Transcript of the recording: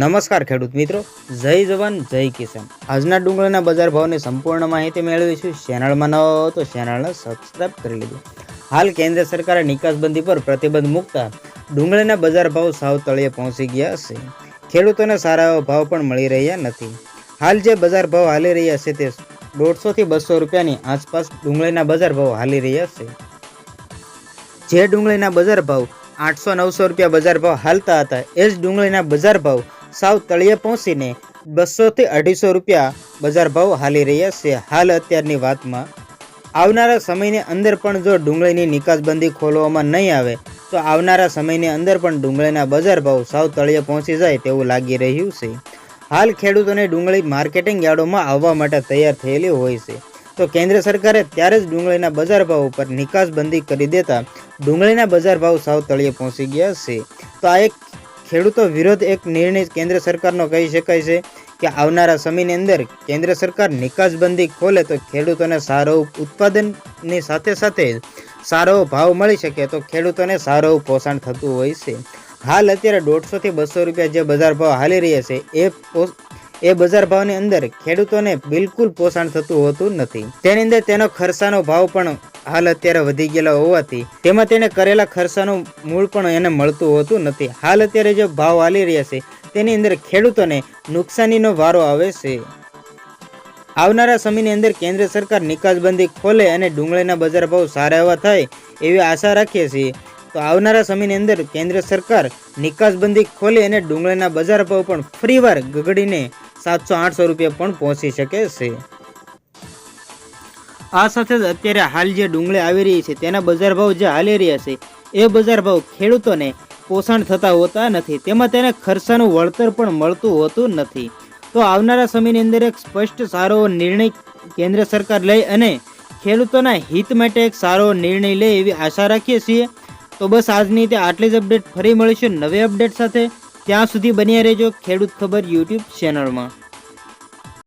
નમસ્કાર ખેડૂત મિત્રો, જય જવાન, જય કિસાન. આજના ડુંગળીના બજાર ભાવની સંપૂર્ણ માહિતી મેળવીશું. ચેનલમાં ન હો તો ચેનલને સબસ્ક્રાઇબ કરી લીધું હાલ કેન્દ્ર સરકારે નિકાસબંધી પર પ્રતિબંધ મૂકતા ડુંગળીના બજાર ભાવ સાવ તળિયે પહોંચી ગયા છે. ખેડૂતોને સારા એવા ભાવ પણ મળી રહ્યા નથી. હાલ જે બજાર ભાવ હાલી રહ્યા છે તે દોઢસોથી બસો રૂપિયાની આસપાસ ડુંગળીના બજાર ભાવ હાલી રહ્યા છે. જે ડુંગળીના બજાર ભાવ આઠસો નવસો રૂપિયા બજાર ભાવ હાલતા હતા, એ જ ડુંગળીના બજાર ભાવ સાવ તળિયે પહોંચીને બસોથી અઢીસો રૂપિયા બજાર ભાવ હાલી રહ્યા છે. હાલ અત્યારની વાતમાં આવનારા સમયની અંદર પણ જો ડુંગળીની નિકાસબંધી ખોલવામાં નહીં આવે, તો આવનારા સમયની અંદર પણ ડુંગળીના બજાર ભાવ સાવ તળિયે પહોંચી જાય તેવું લાગી રહ્યું છે. હાલ ખેડૂતોને ડુંગળી માર્કેટિંગ યાર્ડોમાં આવવા માટે તૈયાર થયેલી હોય છે. તો કેન્દ્ર સરકારે ત્યારે જ ડુંગળીના બજાર ભાવ ઉપર નિકાસબંધી કરી દેતા ડુંગળીના બજાર ભાવ સાવ તળિયે પહોંચી ગયા છે. તો આ એક ખેડૂતો વિરોધ એક નિર્ણય કેન્દ્ર સરકારનો કહી શકાય છે કે આવનારા સમયની અંદર કેન્દ્ર સરકાર નિકાસબંધી ખોલે તો ખેડૂતોને સારો ઉત્પાદનની સાથે સાથે સારો ભાવ મળી શકે તો ખેડૂતોને સારો પોષણ થતું હોય છે. હાલ અત્યારે દોઢસોથી બસો રૂપિયા જે બજાર ભાવ હાલી રહ્યા છે, એ એ બજાર ભાવની અંદર ખેડૂતોને બિલકુલ પોષણ થતું હોતું નથી. તેની અંદર તેનો ખર્ચાનો ભાવ પણ હાલ અત્યારે વધી ગયેલા હોવાથી તેમાં તેને કરેલા ખર્ચાનું મૂળ પણ એને મળતું હોતું નથી. હાલ અત્યારે જે ભાવ હાલી રહ્યા છે, તેની અંદર ખેડૂતોને નુકસાનીનો વારો આવે છે. આવનારા સમયની અંદર કેન્દ્ર સરકાર નિકાસબંધી ખોલે અને ડુંગળીના બજાર ભાવ સારા એવા થાય એવી આશા રાખીએ છીએ. તો આવનારા સમયની અંદર કેન્દ્ર સરકાર નિકાસબંધી ખોલે અને ડુંગળીના બજાર ભાવ પણ ફરીવાર ગગડીને સાતસો આઠસો રૂપિયા પણ પહોંચી શકે છે. આ સાથે જ અત્યારે હાલ જે ડુંગળી આવી રહી છે, તેના બજાર ભાવ જે હાલી રહ્યા છે, એ બજાર ભાવ ખેડૂતોને પોષણ થતા હોતા નથી. તેમાં તેને ખર્ચાનું વળતર પણ મળતું હોતું નથી. તો આવનારા સમયની અંદર એક સ્પષ્ટ સારો નિર્ણય કેન્દ્ર સરકાર લઈ અને ખેડૂતોના હિત માટે એક સારો નિર્ણય લે એવી આશા રાખીએ છીએ. તો બસ આજની તે આટલી જ અપડેટ ફરી મળીશું નવી અપડેટ સાથે. ત્યાં સુધી બન્યા રહેજો ખેડૂત ખબર યુટ્યુબ ચેનલમાં.